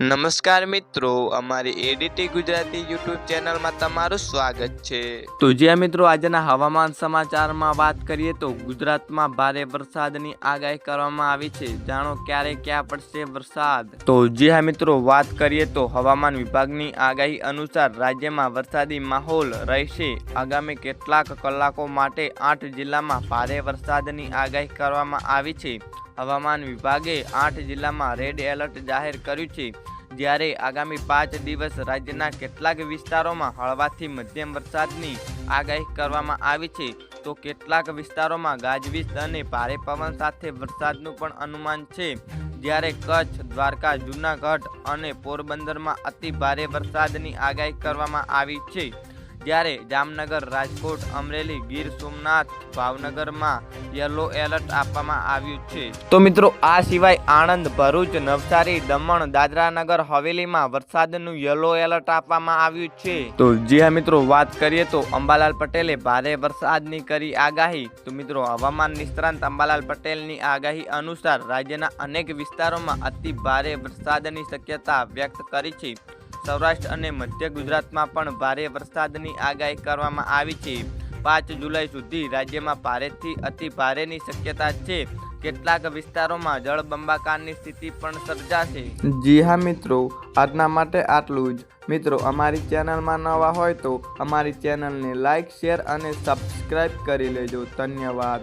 નમસ્કાર મિત્રો, અમારી એડીટી ગુજરાતી યુટ્યુબ ચેનલમાં તમારું સ્વાગત છે. તો જ્યાં મિત્રો આજના હવામાન સમાચારમાં વાત કરીએ તો ગુજરાતમાં ભારે વરસાદની આગાહી કરવામાં આવી છે. જાણો ક્યારે ક્યાં પડશે વરસાદ? તો જી હા મિત્રો, વાત કરીએ તો હવામાન વિભાગની આગાહી અનુસાર રાજ્યમાં વરસાદી માહોલ રહેશે. આગામી કેટલાક કલાકો માટે આઠ જિલ્લામાં ભારે વરસાદની આગાહી કરવામાં આવી છે. હવામાન વિભાગે આઠ જિલ્લામાં રેડ એલર્ટ જાહેર કર્યું છે. જ્યારે આગામી પાંચ દિવસ રાજ્યના કેટલાક વિસ્તારોમાં હળવાથી મધ્યમ વરસાદની આગાહી કરવામાં આવી છે. તો કેટલાક વિસ્તારોમાં ગાજવીજ અને ભારે પવન સાથે વરસાદનું પણ અનુમાન છે. જ્યારે કચ્છ, દ્વારકા, જૂનાગઢ અને પોરબંદરમાં અતિ ભારે વરસાદની આગાહી કરવામાં આવી છે. જ્યારે જામનગર, રાજકોટ, અમરેલી, ગીર સોમનાથ, ભાવનગરમાં યલો એલર્ટ આપવામાં આવ્યું છે. તો મિત્રો, આ સિવાય આણંદ, ભરૂચ, નવસારી, દમણ, દાદરાનગર, હવેલીમાં વરસાદનું યલો એલર્ટ આપવામાં આવ્યું છે. તો જી હા, મિત્રો, વાત કરીએ તો અંબાલાલ પટેલે ભારે વરસાદની કરી આગાહી. તો મિત્રો, હવામાન નિષ્ણાંત અંબાલાલ પટેલની આગાહી અનુસાર રાજ્યના અનેક વિસ્તારોમાં અતિ ભારે વરસાદની શક્યતા વ્યક્ત કરી છે. સૌરાષ્ટ્ર અને મધ્ય ગુજરાતમાં પણ ભારે વરસાદની આગાહી કરવામાં આવી છે. પાંચ જુલાઈ સુધી રાજ્યમાં ભારેથી અતિ ભારેની શક્યતા છે. કેટલાક વિસ્તારોમાં જળબંબાકારની સ્થિતિ પણ સર્જાશે. જી હા મિત્રો, આજના માટે આટલું જ. મિત્રો, અમારી ચેનલમાં નવા હોય તો અમારી ચેનલને લાઇક શેર અને સબસ્ક્રાઈબ કરી લેજો. ધન્યવાદ.